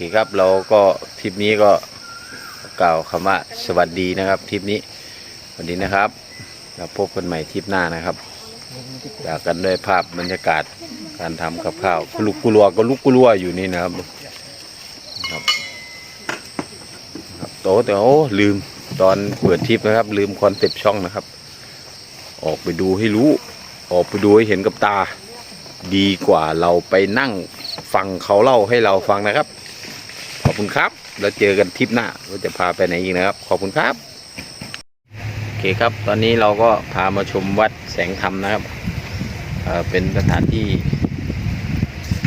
เคครับเราก็ทริปนี้ก็กล่าวคำว่าสวัสดีนะครับทริปนี้สวัสดีนะครับ เราพบกันใหม่ทริปหน้านะครับจากกันด้วยภาพบรรยากาศการทำกับข้าวกุลุกกุลัวก็ลุกกุลัวอยู่นี่นะครับครับครับโตแต่โอ้ลืมตอนเปิดทริปนะครับ ลืมคอนเซปต์ช่องนะครับ ออกไปดูให้รู้ ออกไปดูให้เห็นกับตา ดีกว่าเราไปนั่งฟังเขาเล่าให้เราฟังนะครับ คุณครับ แล้วเจอกันทริปหน้าว่าจะพาไปไหนอีกนะครับ ขอบคุณครับ โอเคครับ ตอนนี้เราก็พามาชมวัดแสงธรรมนะครับเเป็นสถานที่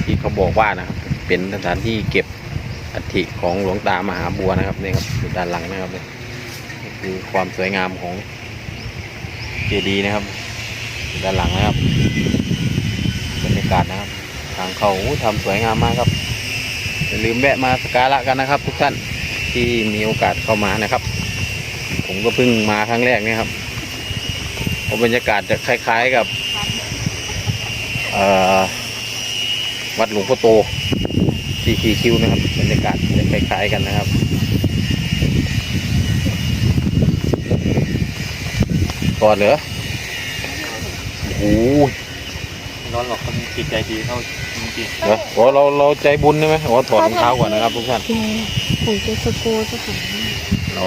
ที่เขาบอกว่านะครับ เป็นสถานที่เก็บอัฐิของหลวงตามหาบัวนะครับนี่ครับอยู่ด้านหลังนะครับนี่คือความสวยงามของเจดีย์นะครับด้านหลังนะครับบรรยากาศนะครับ ทางเขาโอ้ทำสวยงามมากครับ อย่าลืมแวะมาสักการะกันนะครับ ทุกท่านที่มีโอกาสเข้ามานะครับ ผมก็เพิ่งมาครั้งแรกนี่ครับบรรยากาศจะคล้าย ๆกับวัดหลวงพ่อโตที่คีคิวนะครับบรรยากาศจะคล้ายๆกันนะครับก่อนเหรอโอ้โหไม่ร้อนหรอกคนจิตใจดีเท่า เหรอโอ้เราเราใจบุญใช่ไหมโอ้ถอดรองเท้าก่อนนะครับทุกท่านของเจสโกเจ้าของเรา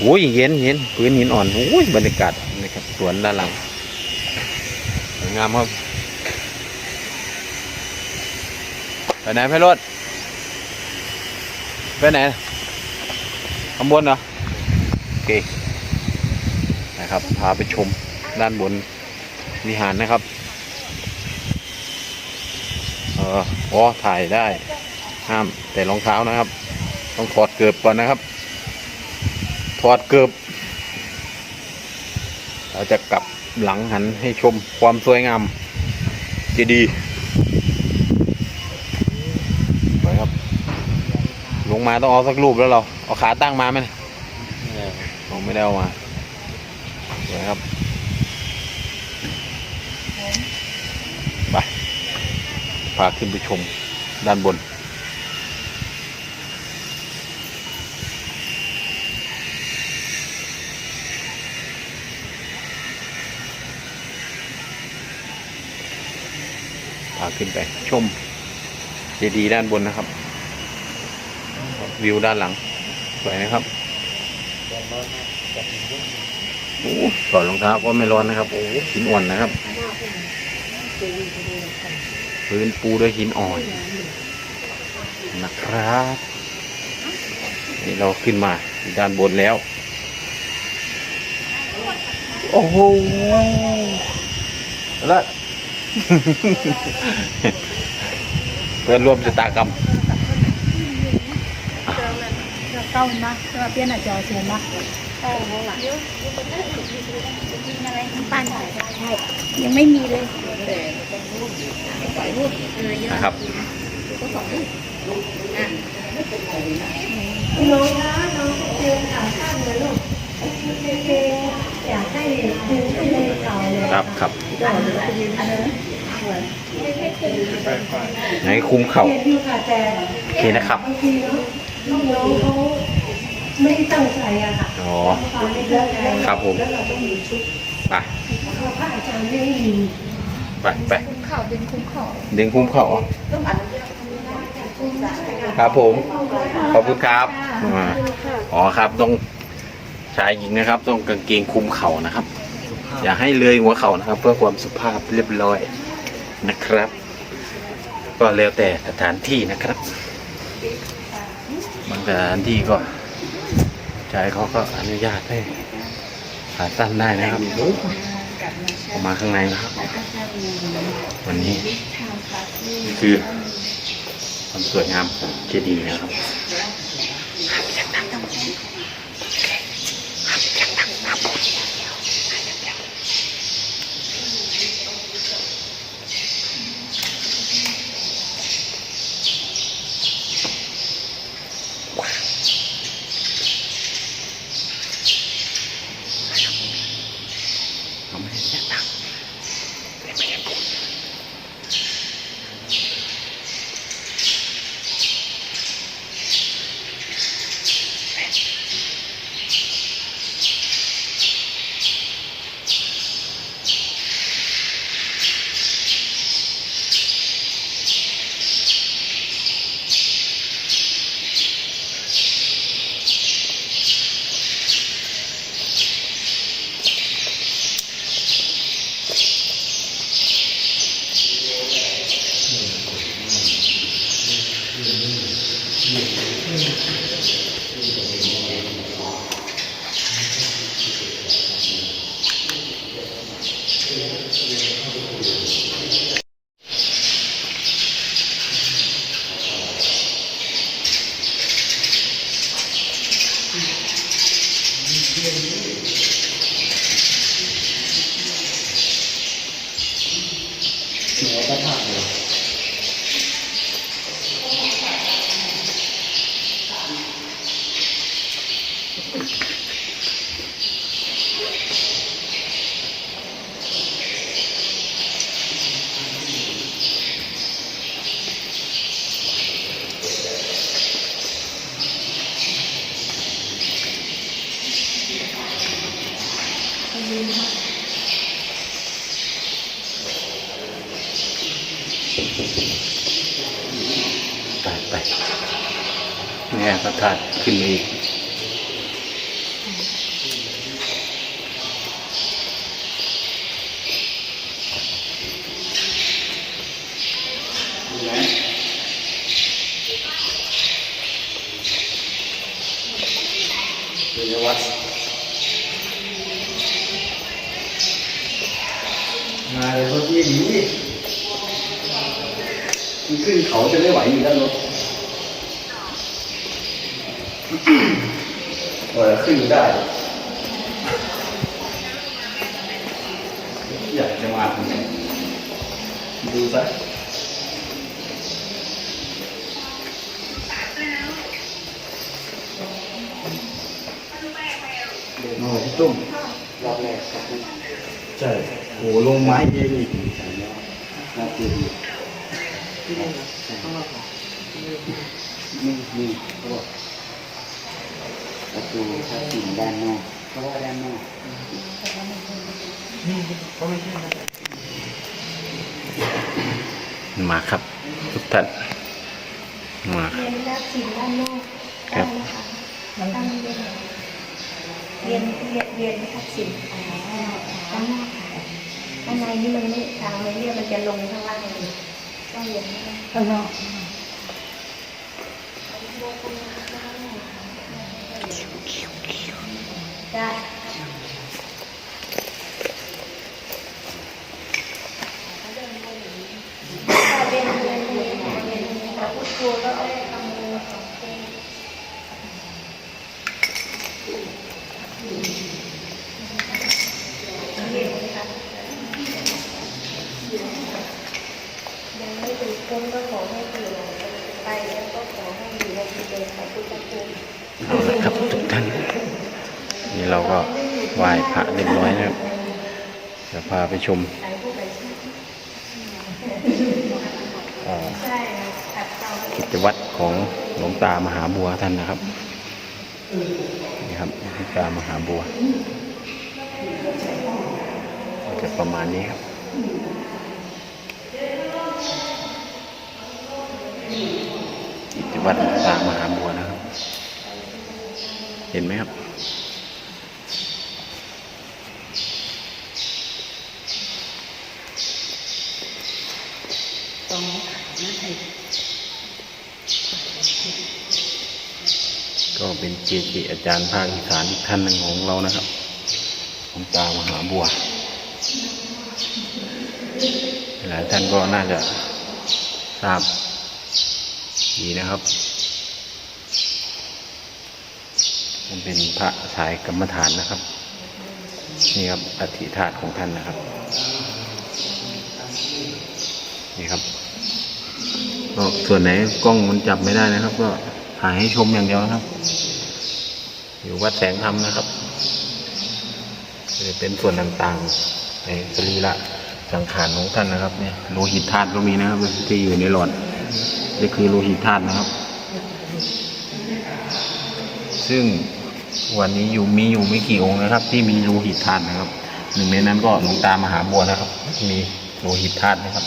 โอ้ยเห็นเห็นพื้นหินอ่อนโอ้ยบรรยากาศนี่ครับสวนด้านหลังสวยงามครับไปไหนพี่รถไปไหนข้างบนเหรอโอเคนะครับพาไปชมด้านบนวิหารนะครับเอออ๋อถ่ายได้ ห้ามแต่รองเท้านะครับ ต้องถอดเกือบก่อนนะครับ ถอดเกือบ เราจะกลับหลังหันให้ชมความสวยงามเจดีย์สวยครับ ลงมาต้องเอาสักรูปแล้วเรา เอาขาตั้งมาไหมเนี่ยๆเนี่ยผมไม่ได้เอามาสวยครับ ไป พาขึ้นไปชมด้านบน พาขึ้นไปชมเจดีย์ด้านบนนะครับ วิวด้านหลัง สวยนะครับโอ้ถอดรองเท้าก็ไม่ร้อนนะครับ โอ้หินอ่อนนะครับ พื้นปูด้วยหินอ่อนนะครับนี่เราขึ้นมาอยู่ด้านบนแล้ว โอ้โหแล้วเพื่อนร่วมชะตากรรมเก้ามาเราเปลี่ยนหน้าจอเสียมาปั้นใช่ยังไม่มีเลย นะครับน้องนะน้องเจอขาข้างเลยลูกเจอยากให้ดูที่ในเก่าเลยครับครับก่อนเลยอันนั้นไหนคุมเข่าเรียนอยู่ค่ะแต่โอเคนะครับบางทีเนาะน้องเขาไม่ได้ตั้งใจอะค่ะอ๋อตอนนี้เลิกแล้วครับผมแล้วเราต้องมีชุดไปเพราะพระอาจารย์ไม่ได้มีไปไปเข่าดึงคุ้มเข่าดึงคุมเข่าเหรอครับผม ขอบคุณครับอ่าอ๋อครับต้องชายหญิงนะครับ ต้องกางเกงคลุมเข่านะครับ อย่าให้เลยหัวเข่านะครับ เพื่อความสุภาพเรียบร้อยนะครับ ก็แล้วแต่สถานที่นะครับบางสถานที่ก็ชายเขาก็อนุญาตให้ขาสั้นได้นะครับออกมาข้างในนะครับ วันนี้นี่คือความสวยงามของเจดีย์นะครับ ไปไปเนี่ยพระธาตุขึ้นมาอีกมาเลยรถยี่ดี มันขึ้นเขาจะไม่ไหวอยู่แล้วรถเออขึ้นได้ อยากจะมาดูซะโอ้พี่ตุ้มรอบแรกครับใช่โหลงไม้เองอีกน่าเกลียด อีกนี่นี่เขาบอกประตูทับทิมด้านนอกเพราะว่าด้านนอกมาครับ ทุกท่านมาเรียนรับสิ่งด้านนอกครับได้ไหมคะตั้งเรียนเรียนเรียนทักษิณอ๋อด้านนอกด้านในนี่มันไม่ทางไม่เรียนมันจะลงข้างล่างเลย ต้อเนข้างนอกได้ถ้าเรียนเรียนเรียนเรียนกับคุณครูก็ได้ทำมือสองคนเรียนไหมคะยังไม่ถึงพ้นก็ขอให้อยู่ไปแล้วก็ขอให้อยู่ในที่ เองพุทธคุณเอาละครับทุกท่าน นี่เราก็ไหว้พระเรียบร้อยนะครับจะพาไปชมอ่อขัดเตากิจวัตรของหลวงตามหาบัวท่านนะครับนี่ครับหลวงตามหาบัวจะประมาณนี้ครับ วัตรหลวงตามหาบัวนะครับ เห็นไหมครับ ตรงนี้ค่ะน่าใส่ก็เป็นเกจิอาจารย์ภาคอีสานอีกท่านหนึ่งของเรานะครับหลวงตามหาบัวหลายท่านก็น่าจะทราบ ดีนะครับ มันเป็นพระสายกรรมฐานนะครับ นี่ครับอธิธาตของท่านนะครับ นี่ครับก็ส่วนไหนกล้องมันจับไม่ได้นะครับ ก็ถ่ายให้ชมอย่างเดียวนะครับ อยู่วัดแสงธรรมนะครับเป็นส่วนต่างๆในสรีระสังขารของท่านนะครับเนี่ยโลหิตธาตุก็มีนะครับที่อยู่ในหลอด นี่คือโลหิตธาตุนะครับ ซึ่งวันนี้อยู่มีอยู่ไม่กี่องค์นะครับ ที่มีโลหิตธาตุนะครับ หนึ่งในนั้นก็หลวงตามหาบัวนะครับ มีโลหิตธาตุนะครับ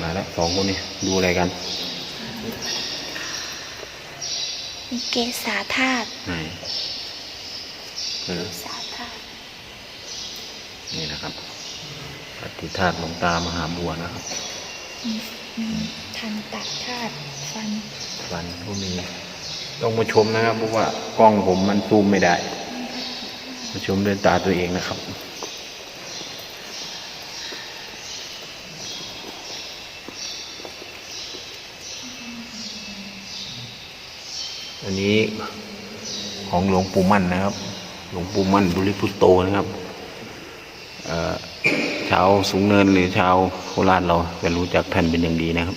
มาแล้วสองคนนี้ดูอะไรกันมีเกษาธาตุไหนเออสาธาตุม นี่นะครับปฏิธาตุหลวงตามหาบัวนะครับทันตัดธาตุฟันฟันก็มีต้องมาชมนะครับเพราะว่ากล้องผมมันซูมไม่ได้ มาชมด้วยตาตัวเองนะครับอันนี้ของหลวงปู่มั่นนะครับ หลวงปู่มั่นบุริพุตโตนะครับเอ่อ ชาวสูงเนินหรือชาวโคราชเราจะรู้จักท่านเป็นอย่างดีนะครับ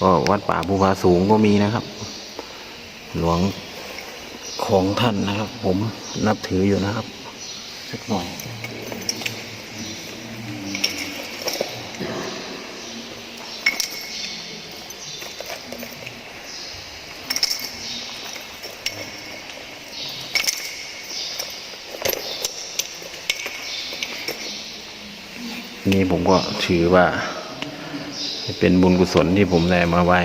ก็วัดป่าภูผาสูงก็มีนะครับ หลวงของท่านนะครับ ผมนับถืออยู่นะครับ สักหน่อย นี่ผมก็ถือว่า เป็นบุญกุศลที่ผมได้มาไหว้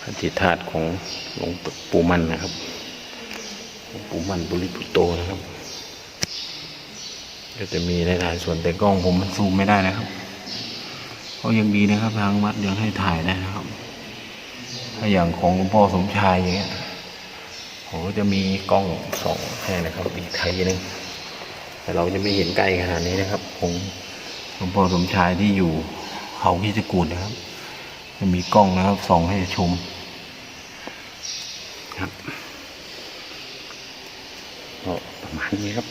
พระธิธาตุของหลวงปู่มันนะครับหลวงปู่มันบุริพุโตนะครับก็จะมีหลายส่วนแต่กล้องผมมันซูมไม่ได้นะครับเพราะยังดีนะครับทางวัดยังให้ถ่ายได้นะครับ ถ้าอย่างของหลวงพ่อสมชายอย่างเงี้ยผมก็จะมีกล้องสองให้นะครับ อีกไทยนึงแต่เราจะไม่เห็นใกล้ขนาดนี้นะครับของห ลวงพ่อสมชายที่อยู่เขาที่จะกูดนะครับ จะมีกล้องนะครับส่องให้ชมครับก็ประมาณนี้ครับ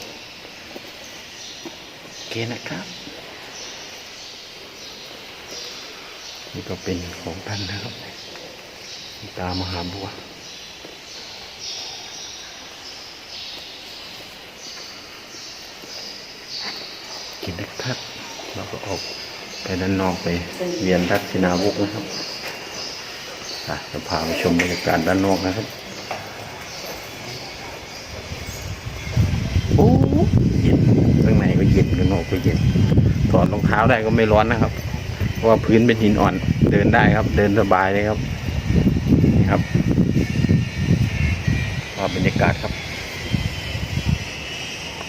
โอเคนะครับ นี่ก็เป็นของท่านนะครับ ตามหาบัวกินนะครับ เราก็ออกไปด้านนอกไปเวียนทักษิณาวุกนะครับอะจะพาไปชมบรรยากาศด้านนอกนะครับโอ้เย็นข้างในก็เย็นข้างนอกก็เย็นถอดรองเท้าได้ก็ไม่ร้อนนะครับเพราะว่าพื้นเป็นหินอ่อนเดินได้ครับ เดินสบายเลยครับนี่ครับก็บรรยากาศครับ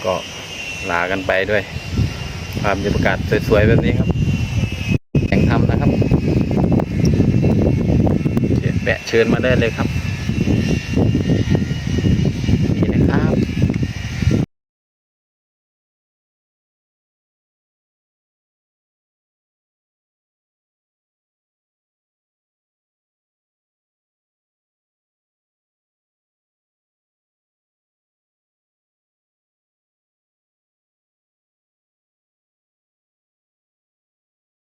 ก็ลากันไปด้วย ความบรรยากาศสวยๆแบบนี้ครับแข่งทำนะครับแปะเชิญมาได้เลยครับ